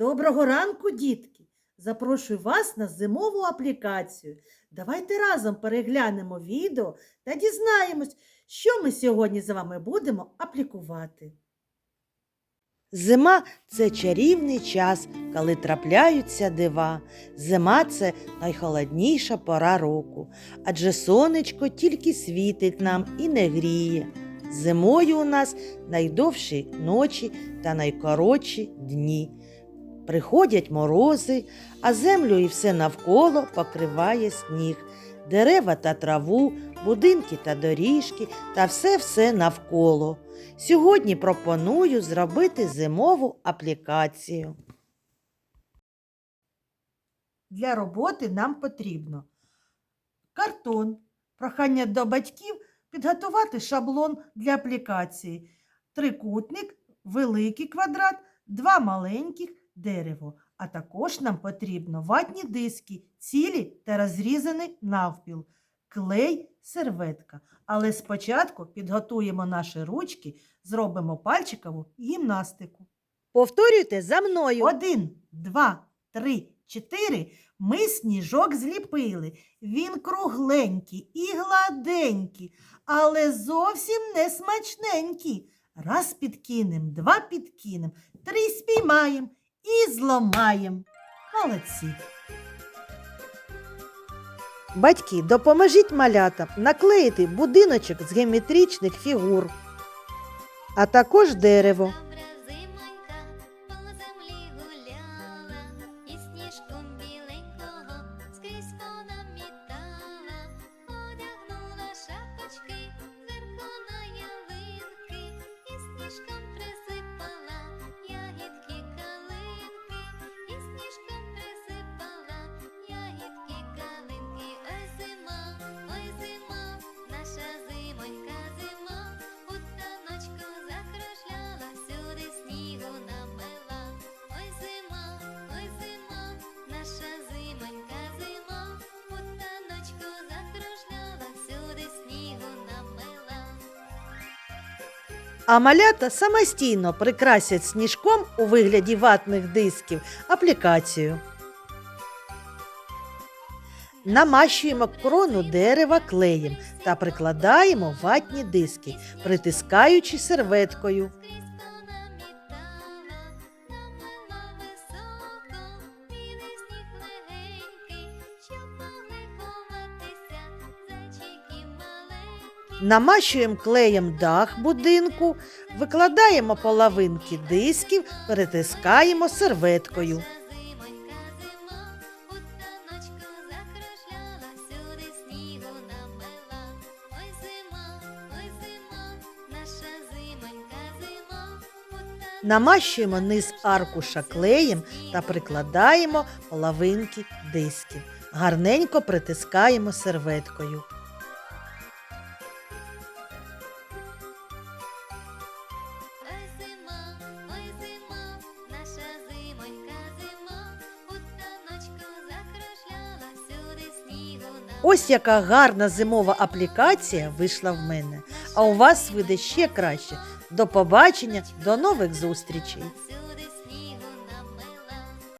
Доброго ранку, дітки! Запрошую вас на зимову аплікацію. Давайте разом переглянемо відео та дізнаємось, що ми сьогодні з вами будемо аплікувати. Зима це чарівний час, коли трапляються дива. Зима це найхолодніша пора року, адже сонечко тільки світить нам і не гріє. Зимою у нас найдовші ночі та найкоротші дні. Приходять морози, а землю і все навколо покриває сніг, дерева та траву, будинки та доріжки та все-все навколо. Сьогодні пропоную зробити зимову аплікацію. Для роботи нам потрібно картон, прохання до батьків підготувати шаблон для аплікації, трикутник, великий квадрат, два маленьких дерево. А також нам потрібно ватні диски, цілі та розрізані навпіл, клей, серветка. Але спочатку підготуємо наші ручки, зробимо пальчикову гімнастику. Повторюйте за мною. Один, два, три, чотири. Ми сніжок зліпили. Він кругленький і гладенький, але зовсім не смачненький. Раз підкинем, два підкинем, три спіймаєм і зламаєм. Молодці. Батьки, допоможіть малятам наклеїти будиночок з геометричних фігур, а також дерево. А малята самостійно прикрасять сніжком у вигляді ватних дисків аплікацію. Намащуємо крону дерева клеєм та прикладаємо ватні диски, притискаючи серветкою. Намащуємо клеєм дах будинку, викладаємо половинки дисків, перетискаємо серветкою. Намащуємо низ аркуша клеєм та прикладаємо половинки дисків. Гарненько притискаємо серветкою. Ось яка гарна зимова аплікація вийшла в мене. А у вас вийде ще краще. До побачення, до нових зустрічей!